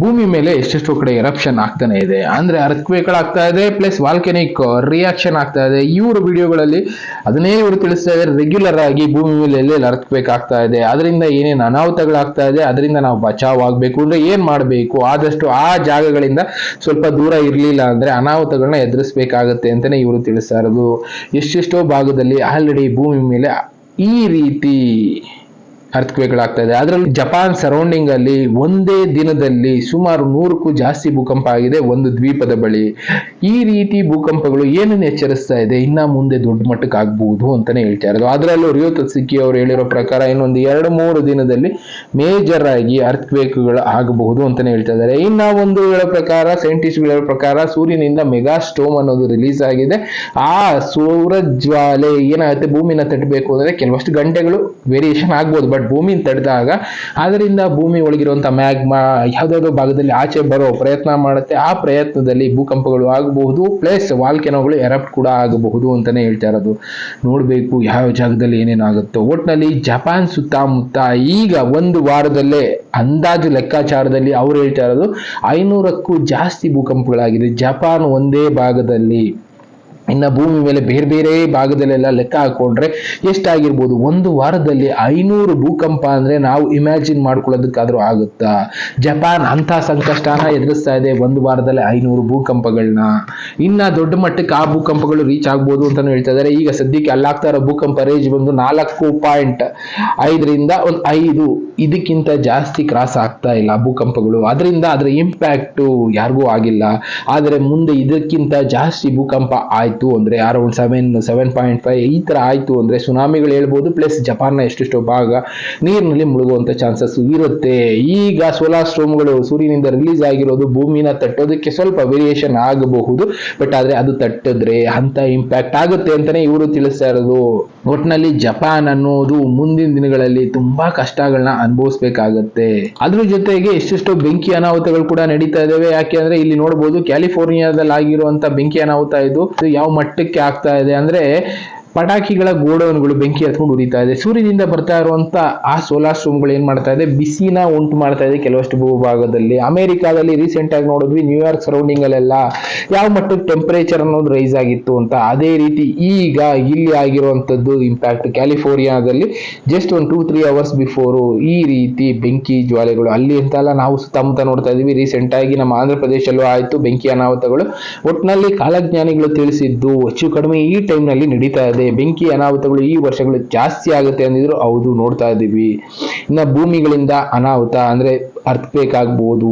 ಭೂಮಿ ಮೇಲೆ ಎಷ್ಟೆಷ್ಟೋ ಕಡೆ ಎರಪ್ಷನ್ ಆಗ್ತಾನೆ ಇದೆ. ಅಂದ್ರೆ ಆಗ್ತಾ ಇದೆ ಪ್ಲಸ್ ವಾಲ್ಕೆನಿಕ್ ರಿಯಾಕ್ಷನ್ ಆಗ್ತಾ ಇದೆ. ಇವರು ವಿಡಿಯೋಗಳಲ್ಲಿ ಅದನ್ನೇ ಇವರು ತಿಳಿಸ್ತಾ ಇದ್ದಾರೆ. ರೆಗ್ಯುಲರ್ ಆಗಿ ಭೂಮಿ ಮೇಲೆ ಎಲ್ಲೆಲ್ಲಿ ಅರ್ಥಕ್ವೇಕ್ ಆಗ್ತಾ ಇದೆ. ಅದರಿಂದ ಏನೇನು ಅನಾಹುತಗಳಾಗ್ತಾ ಇದೆ, ಅದರಿಂದ ನಾವು ಬಚಾವ್ ಆಗಬೇಕು ಅಂದ್ರೆ ಏನ್ ಮಾಡಬೇಕು? ಆದಷ್ಟು ಆ ಜಾಗಗಳಿಂದ ಸ್ವಲ್ಪ ದೂರ ಇರಲಿಲ್ಲ ಅಂದ್ರೆ ಅನಾಹುತಗಳನ್ನ ಎದುರಿಸಬೇಕಾಗತ್ತೆ ಅಂತಾನೆ ಇವರು ತಿಳಿಸ್ತಾ ಇರೋದು. ಎಷ್ಟೆಷ್ಟೋ ಭಾಗದಲ್ಲಿ ಆಲ್ರೆಡಿ ಭೂಮಿ ಮೇಲೆ ಈ ರೀತಿ ಅರ್ಥಕ್ವೇಕ್ಗಳಾಗ್ತಾ ಇದೆ. ಅದರಲ್ಲಿ ಜಪಾನ್ ಸರೌಂಡಿಂಗ್ ಅಲ್ಲಿ ಒಂದೇ ದಿನದಲ್ಲಿ ಸುಮಾರು ನೂರಕ್ಕೂ ಜಾಸ್ತಿ ಭೂಕಂಪ ಆಗಿದೆ ಒಂದು ದ್ವೀಪದ ಬಳಿ. ಈ ರೀತಿ ಭೂಕಂಪಗಳು ಏನನ್ನು ಎಚ್ಚರಿಸ್ತಾ ಇದೆ? ಇನ್ನ ಮುಂದೆ ದೊಡ್ಡ ಮಟ್ಟಕ್ಕೆ ಆಗ್ಬಹುದು ಅಂತಾನೆ ಹೇಳ್ತಾ ಇರೋದು. ಅದರಲ್ಲೂ ರಿಯೋ ತತ್ಸಿಕ್ಕಿ ಅವರು ಹೇಳಿರೋ ಪ್ರಕಾರ ಇನ್ನೊಂದು ಎರಡು ಮೂರು ದಿನದಲ್ಲಿ ಮೇಜರ್ ಆಗಿ ಅರ್ಥಕ್ವೇಕ್ಗಳು ಆಗಬಹುದು ಅಂತಾನೆ ಹೇಳ್ತಾ ಇದ್ದಾರೆ. ಇನ್ನ ಒಂದು ಹೇಳೋ ಪ್ರಕಾರ ಸೈಂಟಿಸ್ಟ್ಗಳ ಪ್ರಕಾರ ಸೂರ್ಯನಿಂದ ಮೆಗಾ ಸ್ಟೋಮ್ ಅನ್ನೋದು ರಿಲೀಸ್ ಆಗಿದೆ. ಆ ಸೂರಜ್ವಾಲೆ ಏನಾಗುತ್ತೆ? ಭೂಮಿನ ತಟ್ಟಬೇಕು ಅಂದ್ರೆ ಕೆಲವಷ್ಟು ಗಂಟೆಗಳು ವೇರಿಯೇಷನ್ ಆಗ್ಬೋದು. ಬಟ್ ಭೂಮಿನ ತಡೆದಾಗ ಅದರಿಂದ ಭೂಮಿ ಒಳಗಿರುವಂಥ ಮ್ಯಾಗ್ಮಾ ಯಾವ್ದಾದ್ರು ಭಾಗದಲ್ಲಿ ಆಚೆ ಬರೋ ಪ್ರಯತ್ನ ಮಾಡುತ್ತೆ. ಆ ಪ್ರಯತ್ನದಲ್ಲಿ ಭೂಕಂಪಗಳು ಆಗಬಹುದು, ಪ್ಲಸ್ ವಾಲ್ಕೆನೋಗಳು ಎರಪ್ಟ್ ಕೂಡ ಆಗಬಹುದು ಅಂತಾನೆ ಹೇಳ್ತಾ ಇರೋದು. ನೋಡಬೇಕು ಯಾವ ಜಾಗದಲ್ಲಿ ಏನೇನಾಗುತ್ತೋ. ಒಟ್ಟಿನಲ್ಲಿ ಜಪಾನ್ ಸುತ್ತಮುತ್ತ ಈಗ ಒಂದು ವಾರದಲ್ಲೇ ಅಂದಾಜು ಲೆಕ್ಕಾಚಾರದಲ್ಲಿ ಅವ್ರು ಹೇಳ್ತಾ ಇರೋದು, ಐನೂರಕ್ಕೂ ಜಾಸ್ತಿ ಭೂಕಂಪಗಳಾಗಿದೆ. ಜಪಾನ್ ಒಂದೇ ಭಾಗದಲ್ಲಿ. ಇನ್ನು ಭೂಮಿ ಮೇಲೆ ಬೇರೆ ಬೇರೆ ಭಾಗದಲ್ಲೆಲ್ಲ ಲೆಕ್ಕ ಹಾಕೊಂಡ್ರೆ ಎಷ್ಟಾಗಿರ್ಬೋದು? ಒಂದು ವಾರದಲ್ಲಿ ಐನೂರು ಭೂಕಂಪ ಅಂದ್ರೆ ನಾವು ಇಮ್ಯಾಜಿನ್ ಮಾಡ್ಕೊಳ್ಳೋದಕ್ಕಾದ್ರೂ ಆಗುತ್ತಾ? ಜಪಾನ್ ಅಂಥ ಸಂಕಷ್ಟನ ಎದುರಿಸ್ತಾ ಇದೆ ಒಂದು ವಾರದಲ್ಲಿ ಐನೂರು ಭೂಕಂಪಗಳನ್ನ ಇನ್ನ ದೊಡ್ಡ ಮಟ್ಟಕ್ಕೆ ಆ ಭೂಕಂಪಗಳು ರೀಚ್ ಆಗ್ಬೋದು ಅಂತಲೂ ಹೇಳ್ತಾ ಇದ್ದಾರೆ. ಈಗ ಸದ್ಯಕ್ಕೆ ಅಲ್ಲಾಗ್ತಾ ಇರೋ ಭೂಕಂಪ ರೇಜ್ ಬಂದು ನಾಲ್ಕು ಪಾಯಿಂಟ್ ಐದರಿಂದ ಒಂದು ಐದು. ಇದಕ್ಕಿಂತ ಜಾಸ್ತಿ ಕ್ರಾಸ್ ಆಗ್ತಾ ಇಲ್ಲ ಭೂಕಂಪಗಳು. ಅದರಿಂದ ಅದರ ಇಂಪ್ಯಾಕ್ಟು ಯಾರಿಗೂ ಆಗಿಲ್ಲ. ಆದರೆ ಮುಂದೆ ಇದಕ್ಕಿಂತ ಜಾಸ್ತಿ ಭೂಕಂಪ ಆಯ್ತು. ಅಂದ್ರೆ around seven seven point five ಈ ತರ ಆಯ್ತು ಅಂದ್ರೆ ಸುನಾಮಿಗಳು ಹೇಳ್ಬೋದು ಪ್ಲಸ್ ಜಪಾನ್ನ ಎಷ್ಟೆಷ್ಟು ಭಾಗ ನೀರಿನಲ್ಲಿ ಮುಳುಗುವಂಥ ಚಾನ್ಸಸ್ ಇರುತ್ತೆ. ಈಗ ಸೋಲಾರ್ ಸ್ಟೋಮ್ಗಳು ಸೂರ್ಯನಿಂದ ರಿಲೀಸ್ ಆಗಿರೋದು ಭೂಮಿನ ತಟ್ಟೋದಕ್ಕೆ ಸ್ವಲ್ಪ ವೇರಿಯೇಷನ್ ಆಗಬಹುದು ಬಟ್ ಆದ್ರೆ ಅದು ತಟ್ಟಿದ್ರೆ ಅಂತ ಇಂಪ್ಯಾಕ್ಟ್ ಆಗುತ್ತೆ ಅಂತಲೇ ಇವರು ತಿಳಿಸ್ತಾ ಇರೋದು. ಒಟ್ನಲ್ಲಿ ಜಪಾನ್ ಅನ್ನೋದು ಮುಂದಿನ ದಿನಗಳಲ್ಲಿ ತುಂಬಾ ಕಷ್ಟಗಳನ್ನ ಅನುಭವಿಸ್ಬೇಕಾಗತ್ತೆ. ಅದ್ರ ಜೊತೆಗೆ ಎಷ್ಟೆಷ್ಟು ಬೆಂಕಿ ಅನಾಹುತಗಳು ಕೂಡ ನಡೀತಾ ಇದಾವೆ. ಯಾಕೆ ಅಂದ್ರೆ ಇಲ್ಲಿ ನೋಡಬಹುದು ಕ್ಯಾಲಿಫೋರ್ನಿಯಾದಲ್ಲಿ ಆಗಿರುವಂತ ಬೆಂಕಿ ಅನಾಹುತ ಇದು. ಯಾವ ಮಟ್ಟಕ್ಕೆ ಆಗ್ತಾ ಇದೆ ಅಂದ್ರೆ ಪಟಾಕಿಗಳ ಗೋಡೌನ್ಗಳು ಬೆಂಕಿ ಹತ್ಕೊಂಡು ಉರಿತಾ ಇದೆ. ಸೂರ್ಯನಿಂದ ಬರ್ತಾ ಇರುವಂತ ಆ ಸೋಲಾರ್ ಸ್ಟೋಮ್ಗಳು ಏನ್ ಮಾಡ್ತಾ ಇದೆ? ಬಿಸಿನ ಉಂಟು ಮಾಡ್ತಾ ಇದೆ ಕೆಲವಷ್ಟು ಭೂಭಾಗದಲ್ಲಿ. ಅಮೆರಿಕಾದಲ್ಲಿ ರೀಸೆಂಟ್ ಆಗಿ ನೋಡಿದ್ವಿ ನ್ಯೂಯಾರ್ಕ್ ಸರೌಂಡಿಂಗ್ ಅಲ್ಲೆಲ್ಲ ಯಾವ ಮಟ್ಟಕ್ಕೆ ಟೆಂಪರೇಚರ್ ಅನ್ನೋದು ರೈಸ್ ಆಗಿತ್ತು ಅಂತ. ಅದೇ ರೀತಿ ಈಗ ಇಲ್ಲಿ ಆಗಿರುವಂತದ್ದು ಇಂಪ್ಯಾಕ್ಟ್ ಕ್ಯಾಲಿಫೋರ್ನಿಯಾದಲ್ಲಿ ಜಸ್ಟ್ ಒಂದು ಟೂ ತ್ರೀ ಅವರ್ಸ್ ಬಿಫೋರು ಈ ರೀತಿ ಬೆಂಕಿ ಜ್ವಾಲೆಗಳು. ಅಲ್ಲಿ ಅಂತಲ್ಲ ನಾವು ಸುತ್ತಮುತ್ತ ನೋಡ್ತಾ ಇದೀವಿ ರೀಸೆಂಟ್ ಆಗಿ ನಮ್ಮ ಆಂಧ್ರ ಪ್ರದೇಶಲ್ಲೂ ಆಯ್ತು, ಬೆಂಕಿ ಅನಾಹುತಗಳು. ಒಟ್ಟಿನಲ್ಲಿ ಕಾಲಜ್ಞಾನಿಗಳು ತಿಳಿಸಿದ್ದು, ಹೆಚ್ಚು ಕಡಿಮೆ ಈ ಟೈಮ್ನಲ್ಲಿ ನಲ್ಲಿ ನಡೀತಾ ಇದೆ. ಬೆಂಕಿ ಅನಾಹುತಗಳು ಈ ವರ್ಷಗಳು ಜಾಸ್ತಿ ಆಗುತ್ತೆ ಅಂದಿದ್ರು ಹೌದು ನೋಡ್ತಾ ಇದ್ದೀವಿ. ಇನ್ನ ಭೂಮಿಗಳಿಂದ ಅನಾಹುತ ಅಂದ್ರೆ ಅರ್ಥಕ್ವೇಕ್ ಆಗ್ಬೋದು,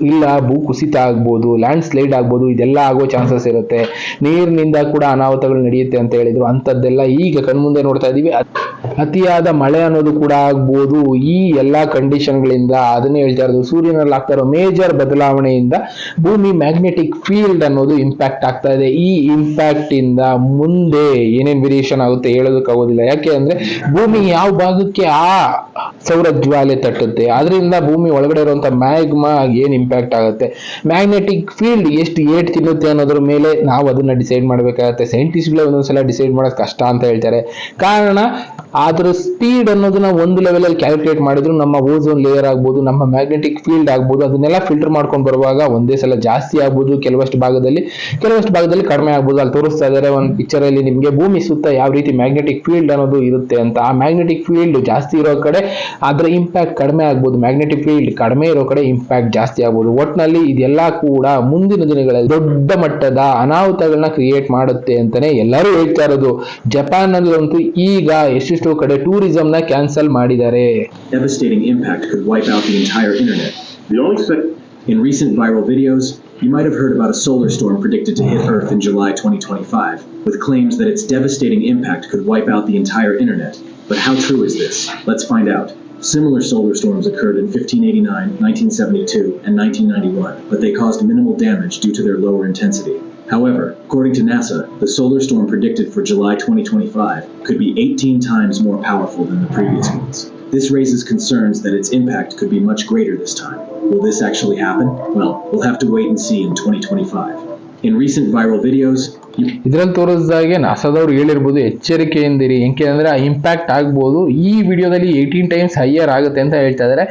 ಇಲ್ಲ ಭೂ ಕುಸಿತ ಆಗ್ಬೋದು ಲ್ಯಾಂಡ್ ಸ್ಲೈಡ್ ಆಗ್ಬೋದು, ಇದೆಲ್ಲ ಆಗೋ ಚಾನ್ಸಸ್ ಇರುತ್ತೆ. ನೀರಿನಿಂದ ಕೂಡ ಅನಾಹುತಗಳು ನಡೆಯುತ್ತೆ ಅಂತ ಹೇಳಿದ್ರು. ಅಂಥದ್ದೆಲ್ಲ ಈಗ ಕಣ್ಮುಂದೆ ನೋಡ್ತಾ ಅತ್- ಅತಿಯಾದ ಮಳೆ ಅನ್ನೋದು ಕೂಡ ಆಗ್ಬೋದು. ಈ ಎಲ್ಲ ಕಂಡೀಷನ್ಗಳಿಂದ ಅದನ್ನೇ ಹೇಳ್ತಾ ಇರೋದು, ಸೂರ್ಯನಲ್ಲಿ ಆಗ್ತಾ ಇರೋ ಮೇಜರ್ ಬದಲಾವಣೆಯಿಂದ ಭೂಮಿ ಮ್ಯಾಗ್ನೆಟಿಕ್ ಫೀಲ್ಡ್ ಅನ್ನೋದು ಇಂಪ್ಯಾಕ್ಟ್ ಆಗ್ತಾ ಇದೆ. ಈ ಇಂಪ್ಯಾಕ್ಟ್ ಇಂದ ಮುಂದೆ ಏನೇನ್ ವೇರಿಯೇಷನ್ ಆಗುತ್ತೆ ಹೇಳೋದಕ್ಕಾಗೋದಿಲ್ಲ ಯಾಕೆ ಅಂದ್ರೆ ಭೂಮಿ ಯಾವ ಭಾಗಕ್ಕೆ ಆ ಸೌರ ಜ್ವಾಲೆ ತಟ್ಟುತ್ತೆ? ಅದರಿಂದ ಭೂಮಿ ಒಳಗಡೆ ಇರುವಂತ ಮ್ಯಾಗ್ಮಾ ಏನು ಇಂಪ್ಯಾಕ್ಟ್ ಆಗುತ್ತೆ? ಮ್ಯಾಗ್ನೆಟಿಕ್ ಫೀಲ್ಡ್ ಎಷ್ಟು ಏಟ್ ತಿನ್ನುತ್ತೆ ಅನ್ನೋದ್ರ ಮೇಲೆ ನಾವು ಅದನ್ನ ಡಿಸೈಡ್ ಮಾಡಬೇಕಾಗತ್ತೆ. ಸೈಂಟಿಸ್ಟ್ಗಳೇ ಒಂದೊಂದ್ಸಲ ಡಿಸೈಡ್ ಮಾಡೋದು ಕಷ್ಟ ಅಂತ ಹೇಳ್ತಾರೆ. ಕಾರಣ, ಅದ್ರ ಸ್ಪೀಡ್ ಅನ್ನೋದನ್ನ ಒಂದು ಲೆವೆಲ್ ಅಲ್ಲಿ ಕ್ಯಾಲ್ಕುಲೇಟ್ ಮಾಡಿದ್ರು ನಮ್ಮ ಓಝೋನ್ ಲೇಯರ್ ಆಗ್ಬೋದು, ನಮ್ಮ ಮ್ಯಾಗ್ನೆಟಿಕ್ ಫೀಲ್ಡ್ ಆಗ್ಬೋದು, ಅದನ್ನೆಲ್ಲ ಫಿಲ್ಟರ್ ಮಾಡ್ಕೊಂಡು ಬರುವಾಗ ಒಂದೇ ಸಲ ಜಾಸ್ತಿ ಆಗ್ಬೋದು, ಕೆಲವಷ್ಟು ಭಾಗದಲ್ಲಿ ಕೆಲವಷ್ಟು ಭಾಗದಲ್ಲಿ ಕಡಿಮೆ ಆಗ್ಬೋದು. ಅಲ್ಲಿ ತೋರಿಸ್ತಾ ಇದ್ದಾರೆ ಒಂದು ಪಿಕ್ಚರ್ ಅಲ್ಲಿ ನಿಮಗೆ ಭೂಮಿ ಸುತ್ತ ಯಾವ ರೀತಿ ಮ್ಯಾಗ್ನೆಟಿಕ್ ಫೀಲ್ಡ್ ಅನ್ನೋದು ಇರುತ್ತೆ ಅಂತ. ಆ ಮ್ಯಾಗ್ನೆಟಿಕ್ ಫೀಲ್ಡ್ ಜಾಸ್ತಿ ಇರೋ ಕಡೆ ಅದರ ಇಂಪ್ಯಾಕ್ಟ್ ಕಡಿಮೆ ಆಗ್ಬೋದು. ಮ್ಯಾಗ್ನೆಟಿಕ್ ಫೀಲ್ಡ್ ಕಡಿಮೆ ಇರೋ ಕಡೆ ಇಂಪ್ಯಾಕ್ಟ್ ಜಾಸ್ತಿ ಆಗ್ಬೋದು ಒಟ್ನಲ್ಲಿ ಇದೆಲ್ಲ ಕೂಡ ಮುಂದಿನ ದಿನಗಳಲ್ಲಿ ದೊಡ್ಡ ಮಟ್ಟದ ಅನಾಹುತಗಳನ್ನ ಕ್ರಿಯೇಟ್ ಮಾಡುತ್ತೆ ಅಂತಾನೆ ಎಲ್ಲರೂ ಹೇಳ್ತಾ ಇರೋದು ಜಪಾನ್ ನಲ್ಲಂತೂ ಈಗ ಎಷ್ಟೆಷ್ಟೋ ಕಡೆ ಟೂರಿಸಂ ನ ಕ್ಯಾನ್ಸಲ್ ಮಾಡಿದ್ದಾರೆ In recent viral videos, you might have heard about a solar storm predicted to hit Earth in July 2025, with claims that its devastating impact could wipe out the entire internet. But how true is this? Let's find out. Similar solar storms occurred in 1589, 1972, and 1991, but they caused minimal damage due to their lower intensity. However, according to NASA, the solar storm predicted for July 2025 could be 18 times more powerful than the previous ones. This raises concerns that its impact could be much greater this time. Will this actually happen? Well, we'll have to wait and see in 2025. In recent viral videos, ಇದ್ರಲ್ಲಿ ತೋರಿಸಿದಾಗೆ ನಾಸಾದವ್ರು ಹೇಳಿರ್ಬೋದು, ಎಚ್ಚರಿಕೆಯಿಂದಿರಿ. ಏಕೆ ಅಂದರೆ ಆ impact ಆಗ್ಬೋದು. ಈ ವಿಡಿಯೋದಲ್ಲಿ eighteen times higher ಆಗುತ್ತೆ ಅಂತ ಹೇಳ್ತಾ ಇದ್ದಾರೆ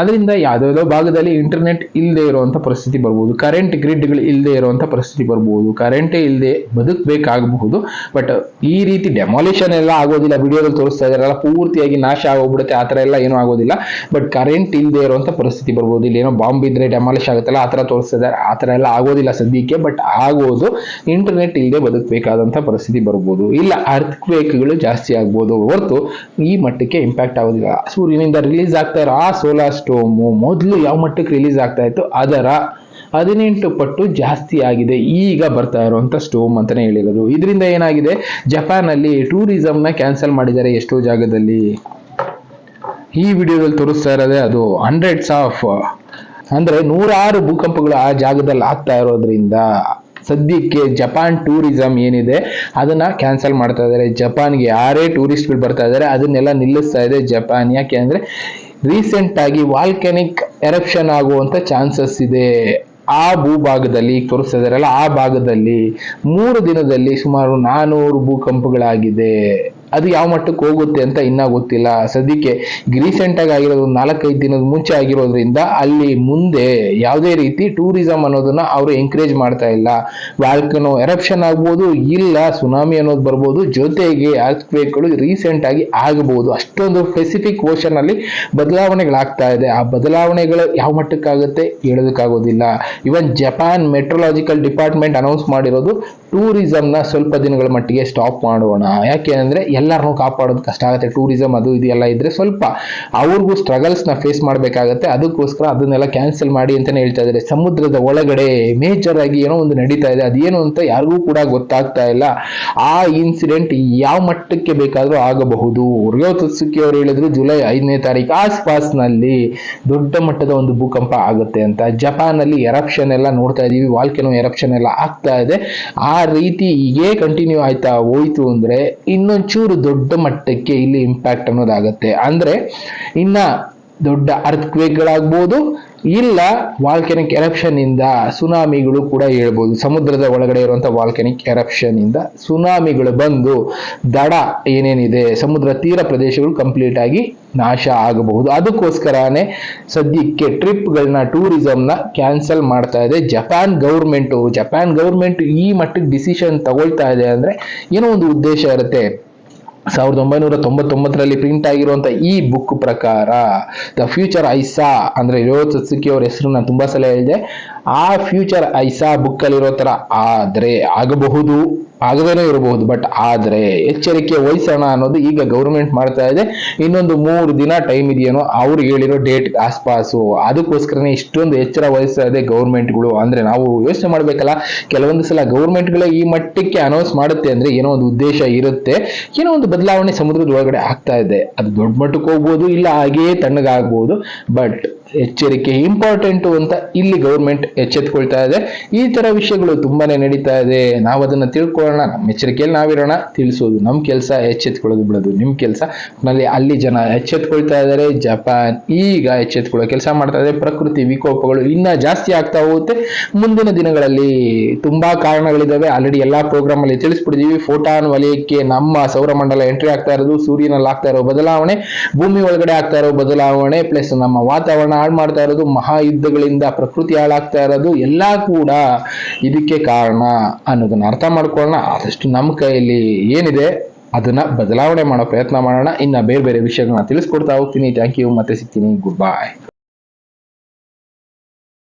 ಅದರಿಂದ ಯಾವುದೋ ಭಾಗದಲ್ಲಿ ಇಂಟರ್ನೆಟ್ ಇಲ್ಲದೆ ಇರುವಂಥ ಪರಿಸ್ಥಿತಿ ಬರ್ಬೋದು. ಕರೆಂಟ್ ಗ್ರಿಡ್ಗಳು ಇಲ್ಲದೆ ಇರುವಂಥ ಪರಿಸ್ಥಿತಿ ಬರ್ಬೋದು. ಕರೆಂಟೇ ಇಲ್ಲದೆ ಬದುಕಬೇಕಾಗಬಹುದು. ಬಟ್ ಈ ರೀತಿ ಡೆಮಾಲಿಷನ್ ಎಲ್ಲ ಆಗೋದಿಲ್ಲ. ವಿಡಿಯೋದಲ್ಲಿ ತೋರಿಸ್ತಾ ಇದ್ದಾರಲ್ಲ ಪೂರ್ತಿಯಾಗಿ ನಾಶ ಆಗೋಗ್ಬಿಡುತ್ತೆ. ಆ ಥರ ಎಲ್ಲ ಏನೂ ಆಗೋದಿಲ್ಲ. ಬಟ್ ಕರೆಂಟ್ ಇಲ್ಲದೆ ಇರುವಂಥ ಪರಿಸ್ಥಿತಿ ಬರ್ಬೋದು. ಇಲ್ಲಿ ಏನೋ ಬಾಂಬ್ ಇದ್ರೆ ಡೆಮಾಲಿಷ್ ಆಗುತ್ತಲ್ಲ, ಆ ಥರ ತೋರಿಸ್ತಾ ಇದ್ದಾರೆ ಆ ಥರ ಎಲ್ಲ ಆಗೋದಿಲ್ಲ ಸದ್ಯಕ್ಕೆ. ಬಟ್ ಆಗೋದು ಇಂಟರ್ನೆಟ್ ಇಲ್ಲದೆ ಬದುಕಬೇಕಾದಂಥ ಪರಿಸ್ಥಿತಿ ಬರ್ಬೋದು. ಇಲ್ಲ ಅರ್ಥಕ್ವೇಕ್ಗಳು ಜಾಸ್ತಿ ಆಗ್ಬೋದು. ಹೊರತು ಈ ಮಟ್ಟಕ್ಕೆ ಇಂಪ್ಯಾಕ್ಟ್ ಆಗೋದಿಲ್ಲ. ಸೂರ್ಯನಿಂದ ರಿಲೀಸ್ ಆಗ್ತಾ ಇರೋ ಆ ಸೋಲಾರ್ ಸ್ಟೋಮು ಮೊದಲು ಯಾವ ಮಟ್ಟಕ್ಕೆ ರಿಲೀಸ್ ಆಗ್ತಾ ಇತ್ತು? ಅದರ ಹದಿನೆಂಟು ಪಟ್ಟು ಜಾಸ್ತಿ ಆಗಿದೆ. ಈಗ ಬರ್ತಾ ಇರುವಂತ ಸ್ಟೋಮ್ ಅಂತಲೇ ಹೇಳಿರೋದು. ಇದರಿಂದ ಏನಾಗಿದೆ? ಜಪಾನಲ್ಲಿ ಟೂರಿಸಮ್ನ ಕ್ಯಾನ್ಸಲ್ ಮಾಡಿದ್ದಾರೆ ಎಷ್ಟೋ ಜಾಗದಲ್ಲಿ. ಈ ವಿಡಿಯೋದಲ್ಲಿ ತೋರಿಸ್ತಾ ಇರೋದೇ ಅದು ಹಂಡ್ರೆಡ್ಸ್ ಆಫ್ ಅಂದ್ರೆ ನೂರಾರು ಭೂಕಂಪಗಳು ಆ ಜಾಗದಲ್ಲಿ ಆಗ್ತಾ ಇರೋದ್ರಿಂದ ಸದ್ಯಕ್ಕೆ ಜಪಾನ್ ಟೂರಿಸಂ ಏನಿದೆ, ಅದನ್ನ ಕ್ಯಾನ್ಸಲ್ ಮಾಡ್ತಾ ಇದ್ದಾರೆ. ಜಪಾನ್ಗೆ ಯಾರೇ ಟೂರಿಸ್ಟ್ಗಳು ಬರ್ತಾ ಇದಾರೆ ಅದನ್ನೆಲ್ಲ ನಿಲ್ಲಿಸ್ತಾ ಇದೆ ಜಪಾನ್. ಯಾಕೆ ಅಂದ್ರೆ ರೀಸೆಂಟ್ ಆಗಿ ವಾಲ್ಕೆನಿಕ್ ಎರಪ್ಷನ್ ಆಗುವಂತ ಚಾನ್ಸಸ್ ಇದೆ. ಆ ಭೂಭಾಗದಲ್ಲಿ ತೋರಿಸ್ತಾ ಇದಾರಲ್ಲ ಆ ಭಾಗದಲ್ಲಿ ಮೂರು ದಿನದಲ್ಲಿ ಸುಮಾರು ನಾನೂರು ಭೂಕಂಪಗಳಾಗಿದೆ. ಅದು ಯಾವ ಮಟ್ಟಕ್ಕೆ ಹೋಗುತ್ತೆ ಅಂತ ಇನ್ನೂ ಗೊತ್ತಿಲ್ಲ. ಸದ್ಯಕ್ಕೆ ರೀಸೆಂಟಾಗಿ ಆಗಿರೋದು ನಾಲ್ಕೈದು ದಿನದ ಮುಂಚೆ ಆಗಿರೋದ್ರಿಂದ ಅಲ್ಲಿ ಮುಂದೆ ಯಾವುದೇ ರೀತಿ ಟೂರಿಸಂ ಅನ್ನೋದನ್ನ ಅವರು ಎಂಕರೇಜ್ ಮಾಡ್ತಾ ಇಲ್ಲ. ವ್ಯಾಲ್ಕನೋ ಎರಪ್ಷನ್ ಆಗ್ಬೋದು, ಇಲ್ಲ ಸುನಾಮಿ ಅನ್ನೋದು ಬರ್ಬೋದು, ಜೊತೆಗೆ ಗಳು ರೀಸೆಂಟ್ ಆಗಿ ಆಗಬಹುದು ಅಷ್ಟೊಂದು ಸ್ಪೆಸಿಫಿಕ್ ಓಷನ್ ಅಲ್ಲಿ ಬದಲಾವಣೆಗಳಾಗ್ತಾ ಇದೆ. ಆ ಬದಲಾವಣೆಗಳು ಯಾವ ಮಟ್ಟಕ್ಕಾಗುತ್ತೆ ಹೇಳೋದಕ್ಕಾಗೋದಿಲ್ಲ. Even Japan meteorological department announce ಮಾಡಿರೋದು ಟೂರಿಸಂನ ಸ್ವಲ್ಪ ದಿನಗಳ ಮಟ್ಟಿಗೆ ಸ್ಟಾಪ್ ಮಾಡೋಣ. ಯಾಕೆ ಅಂದರೆ ಎಲ್ಲರನ್ನೂ ಕಾಪಾಡೋದು ಕಷ್ಟ ಆಗುತ್ತೆ. ಟೂರಿಸಮ್ ಅದು ಇದು ಎಲ್ಲ ಇದ್ರೆ ಸ್ವಲ್ಪ ಅವ್ರಿಗೂ ಸ್ಟ್ರಗಲ್ಸ್ನ ಫೇಸ್ ಮಾಡಬೇಕಾಗತ್ತೆ. ಅದಕ್ಕೋಸ್ಕರ ಅದನ್ನೆಲ್ಲ ಕ್ಯಾನ್ಸಲ್ ಮಾಡಿ ಅಂತಲೇ ಹೇಳ್ತಾ ಇದ್ದಾರೆ. ಸಮುದ್ರದ ಒಳಗಡೆ ಮೇಜರ್ ಆಗಿ ಏನೋ ಒಂದು ನಡೀತಾ ಇದೆ. ಅದೇನು ಅಂತ ಯಾರಿಗೂ ಕೂಡ ಗೊತ್ತಾಗ್ತಾ ಇಲ್ಲ. ಆ ಇನ್ಸಿಡೆಂಟ್ ಯಾವ ಮಟ್ಟಕ್ಕೆ ಬೇಕಾದರೂ ಆಗಬಹುದು. ರಿಯೋ ಅವರು ಹೇಳಿದ್ರು ಜುಲೈ ಐದನೇ ತಾರೀಕು ಆಸ್ಪಾಸ್ನಲ್ಲಿ ದೊಡ್ಡ ಮಟ್ಟದ ಒಂದು ಭೂಕಂಪ ಆಗುತ್ತೆ ಅಂತ. ಜಪಾನಲ್ಲಿ ಎರಪ್ಷನ್ ಎಲ್ಲ ನೋಡ್ತಾ ಇದೀವಿ. ವಾಲ್ಕೆನೋ ಎರಪ್ಷನ್ ಎಲ್ಲ ಆಗ್ತಾ ಇದೆ. ಆ ರೀತಿ ಹೀಗೆ ಕಂಟಿನ್ಯೂ ಆಯ್ತಾ ಹೋಯ್ತು ಅಂದ್ರೆ ಇನ್ನೊಂಚೂರು ದೊಡ್ಡ ಮಟ್ಟಕ್ಕೆ ಇಲ್ಲಿ ಇಂಪ್ಯಾಕ್ಟ್ ಅನ್ನೋದಾಗತ್ತೆ. ಅಂದ್ರೆ ಇನ್ನ ದೊಡ್ಡ ಅರ್ಥಕ್ವೇಕ್ಗಳಾಗ್ಬೋದು ಇಲ್ಲ ವಾಲ್ಕೆನಿಕ್ ಎರಪ್ಷನ್ ಇಂದ ಸುನಾಮಿಗಳು ಕೂಡ ಹೇಳ್ಬೋದು. ಸಮುದ್ರದ ಒಳಗಡೆ ಇರುವಂತಹ ವಾಲ್ಕೆನಿಕ್ ಎರಪ್ಷನ್ ಇಂದ ಸುನಾಮಿಗಳು ಬಂದು ದಡ ಏನೇನಿದೆ, ಸಮುದ್ರ ತೀರ ಪ್ರದೇಶಗಳು ಕಂಪ್ಲೀಟ್ ಆಗಿ ನಾಶ ಆಗಬಹುದು. ಅದಕ್ಕೋಸ್ಕರನೇ ಸದ್ಯಕ್ಕೆ ಟ್ರಿಪ್ಗಳನ್ನ ಟೂರಿಸಂನ ಕ್ಯಾನ್ಸಲ್ ಮಾಡ್ತಾ ಇದೆ. ಜಪಾನ್ ಗೌರ್ಮೆಂಟು ಜಪಾನ್ ಗೌರ್ಮೆಂಟ್ ಈ ಮಟ್ಟಕ್ಕೆ ಡಿಸಿಷನ್ ತಗೊಳ್ತಾ ಇದೆ ಅಂದ್ರೆ ಏನೋ ಒಂದು ಉದ್ದೇಶ ಇರುತ್ತೆ. ಸಾವಿರದ ಒಂಬೈನೂರ ತೊಂಬತ್ತೊಂಬತ್ತರಲ್ಲಿ ಪ್ರಿಂಟ್ ಆಗಿರುವಂತ ಈ ಬುಕ್ ಪ್ರಕಾರ ದ ಫ್ಯೂಚರ್ ಐಸಾ ಅಂದ್ರೆ ಸತ್ಸುಕಿ ಅವ್ರ ಹೆಸರು ನಾನು ತುಂಬಾ ಸಲ ಹೇಳಿದೆ. ಆ ಫ್ಯೂಚರ್ ಐಸಾ ಬುಕ್ಕಲ್ಲಿರೋ ಥರ ಆದ್ರೆ ಆಗಬಹುದು, ಆಗದೇನೆ ಇರಬಹುದು ಬಟ್ ಆದರೆ ಎಚ್ಚರಿಕೆ ವಹಿಸೋಣ ಅನ್ನೋದು ಈಗ ಗೌರ್ಮೆಂಟ್ ಮಾಡ್ತಾ ಇದೆ. ಇನ್ನೊಂದು ಮೂರು ದಿನ ಟೈಮ್ ಇದೆಯೇನೋ ಅವ್ರಿಗೆ ಹೇಳಿರೋ ಡೇಟ್ ಆಸ್ಪಾಸು. ಅದಕ್ಕೋಸ್ಕರನೇ ಇಷ್ಟೊಂದು ಎಚ್ಚರ ವಹಿಸ್ತಾ ಇದೆ ಗೌರ್ಮೆಂಟ್ಗಳು ಅಂದ್ರೆ ನಾವು ಯೋಚನೆ ಮಾಡಬೇಕಲ್ಲ, ಕೆಲವೊಂದು ಸಲ ಗೌರ್ಮೆಂಟ್ಗಳೇ ಈ ಮಟ್ಟಕ್ಕೆ ಅನೌನ್ಸ್ ಮಾಡುತ್ತೆ ಅಂದ್ರೆ ಏನೋ ಒಂದು ಉದ್ದೇಶ ಇರುತ್ತೆ. ಏನೋ ಒಂದು ಬದಲಾವಣೆ ಸಮುದ್ರದ ಒಳಗಡೆ ಆಗ್ತಾ ಇದೆ. ಅದು ದೊಡ್ಡ ಮಟ್ಟಕ್ಕೆ ಹೋಗ್ಬೋದು, ಇಲ್ಲ ಹಾಗೆಯೇ ತಣ್ಣಗಾಗ್ಬೋದು ಬಟ್ ಎಚ್ಚರಿಕೆ ಇಂಪಾರ್ಟೆಂಟು ಅಂತ ಇಲ್ಲಿ ಗೌರ್ಮೆಂಟ್ ಎಚ್ಚೆತ್ಕೊಳ್ತಾ ಇದೆ. ಈ ತರ ವಿಷಯಗಳು ತುಂಬಾನೇ ನಡೀತಾ ಇದೆ. ನಾವು ಅದನ್ನ ತಿಳ್ಕೊಳ್ಳೋಣ ನಮ್ಮ ಎಚ್ಚರಿಕೆಯಲ್ಲಿ ನಾವಿರೋಣ, ತಿಳಿಸೋದು. ನಮ್ಮ ಕೆಲಸ ಎಚ್ಚೆತ್ಕೊಳ್ಳೋದು ಬಿಡೋದು ನಿಮ್ಮ ಕೆಲಸ. ನಲ್ಲಿ ಅಲ್ಲಿ ಜನ ಎಚ್ಚೆತ್ಕೊಳ್ತಾ ಇದ್ದಾರೆ ಜಪಾನ್ ಈಗ ಎಚ್ಚೆತ್ಕೊಳ್ಳೋ ಕೆಲಸ ಮಾಡ್ತಾ ಇದೆ. ಪ್ರಕೃತಿ ವಿಕೋಪಗಳು ಇನ್ನ ಜಾಸ್ತಿ ಆಗ್ತಾ ಹೋಗುತ್ತೆ. ಮುಂದಿನ ದಿನಗಳಲ್ಲಿ ತುಂಬಾ ಕಾರಣಗಳಿದಾವೆ. ಆಲ್ರೆಡಿ ಎಲ್ಲಾ ಪ್ರೋಗ್ರಾಮ್ ಅಲ್ಲಿ ತಿಳಿಸ್ಬಿಟ್ಟಿದೀವಿ. ಫೋಟಾನ್ ವಲಯಕ್ಕೆ ನಮ್ಮ ಸೌರಮಂಡಲ ಎಂಟ್ರಿ ಆಗ್ತಾ ಇರೋದು. ಸೂರ್ಯನಲ್ಲಿ ಆಗ್ತಾ ಇರೋ ಬದಲಾವಣೆ, ಭೂಮಿ ಒಳಗಡೆ ಆಗ್ತಾ ಇರೋ ಬದಲಾವಣೆ ಪ್ಲಸ್ ನಮ್ಮ ವಾತಾವರಣ ಹಾಳು ಮಾಡ್ತಾ ಇರೋದು ಮಹಾಯುದ್ಧಗಳಿಂದ ಪ್ರಕೃತಿ ಹಾಳಾಗ್ತಾ ಇರೋದು ಎಲ್ಲಾ ಕೂಡ ಇದಕ್ಕೆ ಕಾರಣ ಅನ್ನೋದನ್ನ ಅರ್ಥ ಮಾಡ್ಕೊಳ್ಳೋಣ. ಆದಷ್ಟು ನಮ್ಮ ಕೈಯಲ್ಲಿ ಏನಿದೆ ಅದನ್ನ ಬದಲಾವಣೆ ಮಾಡೋ ಪ್ರಯತ್ನ ಮಾಡೋಣ. ಇನ್ನ ಬೇರೆ ಬೇರೆ ವಿಷಯಗಳನ್ನ ತಿಳಿಸ್ಕೊಡ್ತಾ ಹೋಗ್ತೀನಿ. ಥ್ಯಾಂಕ್ ಯು ಮತ್ತೆ ಸಿಗ್ತೀನಿ. ಗುಡ್ ಬಾಯ್